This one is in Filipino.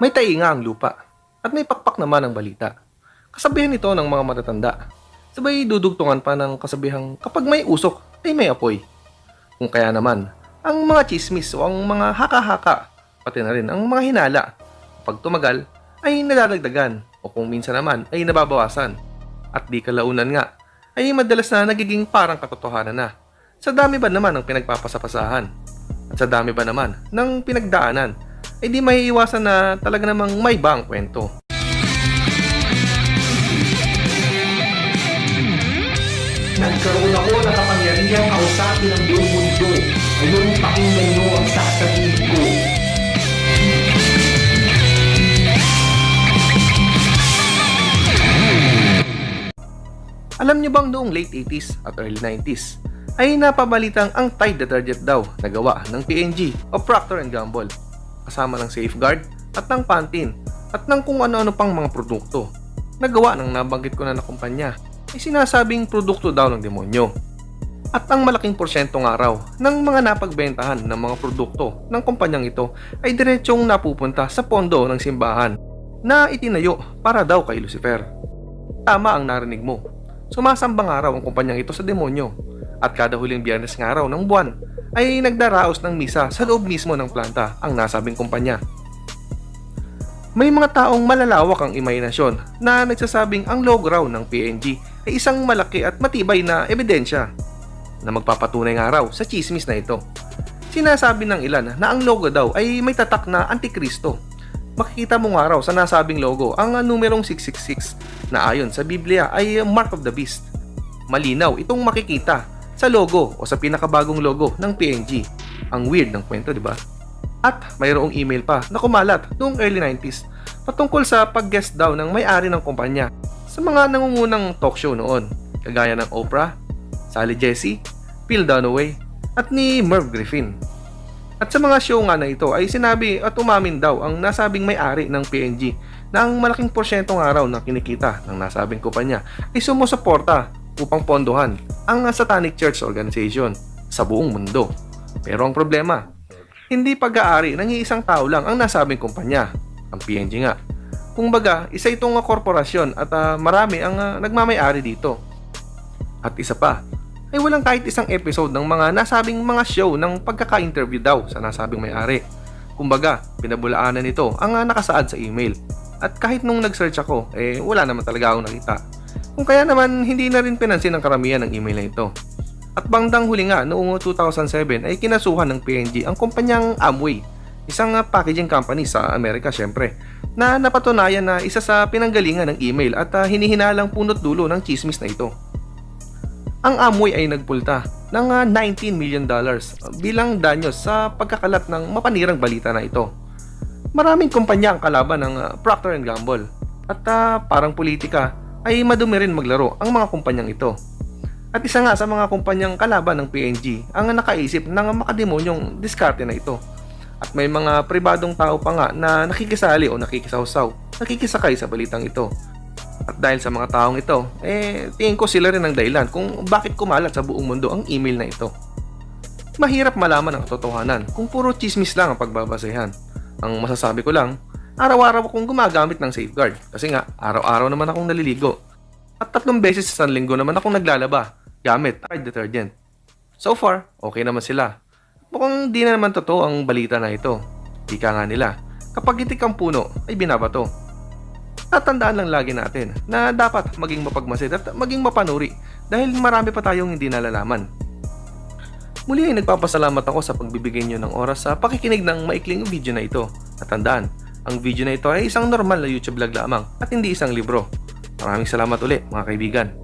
May tainga ang lupa at may pakpak naman ang balita. Kasabihan ito ng mga matatanda. Sabay dudugtungan pa ng kasabihang kapag may usok ay may apoy. Kung kaya naman, ang mga chismis o ang mga haka-haka, pati na rin ang mga hinala, pag tumagal ay nadadagdagan o kung minsan naman ay nababawasan. At di kalaunan nga, ay madalas na nagiging parang katotohanan na. Sa dami ba naman ng pinagpapasapasahan? At sa dami ba naman ng pinagdaanan? Ay di may iwasan na talaga namang may ba ang kwento. Nagkaroon ako ng kapangyarihang kausapin ang buong mundo. Ngayon pakinggan mo ang sasabihin ko. Alam niyo bang noong late 80s at early 90s ay napabalitang ang Tide detergent daw na gawa ng P&G o Procter Gamble kasama ng Safeguard at ng Pantene at ng kung ano-ano pang mga produkto na gawa ng nabanggit ko na na kumpanya ay sinasabing produkto daw ng demonyo. At ang malaking porsyentong araw ng mga napagbentahan ng mga produkto ng kumpanyang ito ay diretsyong napupunta sa pondo ng simbahan na itinayo para daw kay Lucifer. Tama ang narinig mo. Sumasambang araw ang kumpanyang ito sa demonyo at kada huling biyernes ng araw ng buwan ay nagdaraos ng misa sa loob mismo ng planta ang nasabing kumpanya. May mga taong malalawak ang imahinasyon na nagsasabing ang logo raw ng PNG ay isang malaki at matibay na ebidensya na magpapatunay nga raw sa chismis na ito. Sinasabi ng ilan na ang logo daw ay may tatak na antikristo. Makikita mo nga raw sa nasabing logo ang numerong 666 na ayon sa Biblia ay Mark of the Beast. Malinaw itong makikita sa logo o sa pinakabagong logo ng PNG. Ang weird ng kwento, di ba? At mayroong email pa na kumalat noong early 90s patungkol sa pag-guest daw ng may-ari ng kumpanya sa mga nangungunang talk show noon, kagaya ng Oprah, Sally Jesse, Phil Dunaway, at ni Merv Griffin. At sa mga show nga na ito ay sinabi at umamin daw ang nasabing may-ari ng PNG na ang malaking porsyentong araw na kinikita ng nasabing kumpanya ay sumusuporta upang pondohan ang Satanic Church Organization sa buong mundo. Pero ang problema, hindi pag-aari ng iisang tao lang ang nasabing kumpanya, ang PNG nga. Kung baga, isa itong uh, korporasyon at uh, marami ang uh, nagmamay-ari dito. At isa pa, ay walang kahit isang episode ng mga nasabing mga show ng pagkaka-interview daw sa nasabing may-ari. Kumbaga, pinabulaanan nito ang nakasaad sa email. At kahit nung nag-search ako, eh wala naman talaga akong nakita. Kung kaya naman, hindi na rin pinansin ng karamihan ng email na ito. At bangdang huli nga noong 2007 ay kinasuhan ng PNG ang kumpanyang Amway, isang packaging company sa Amerika syempre, na napatunayan na isa sa pinanggalingan ng email at uh, hinihinalang punot dulo ng chismis na ito. Ang Amway ay nagpulta ng uh, 19 million dollars bilang danyos sa pagkakalat ng mapanirang balita na ito. Maraming kumpanya ang kalaban ng uh, Procter Gamble at uh, parang politika ay madumi rin maglaro ang mga kumpanyang ito. At isa nga sa mga kumpanyang kalaban ng PNG ang nakaisip ng makademonyong diskarte na ito. At may mga pribadong tao pa nga na nakikisali o nakikisawsaw, nakikisakay sa balitang ito. At dahil sa mga taong ito, eh tingin ko sila rin ang dahilan kung bakit kumalat sa buong mundo ang email na ito. Mahirap malaman ang katotohanan kung puro chismis lang ang pagbabasehan. Ang masasabi ko lang, araw-araw akong gumagamit ng safeguard kasi nga araw-araw naman akong naliligo. At tatlong beses sa linggo naman akong naglalaba gamit Tide detergent. So far, okay naman sila. Mukhang di na naman totoo ang balita na ito. Ika nga nila, kapag itik ang puno ay binabato. Tatandaan lang lagi natin na dapat maging mapagmasid at maging mapanuri dahil marami pa tayong hindi nalalaman. Muli ay nagpapasalamat ako sa pagbibigay nyo ng oras sa pakikinig ng maikling video na ito. At tandaan, ang video na ito ay isang normal na YouTube vlog lamang at hindi isang libro. Maraming salamat uli mga kaibigan.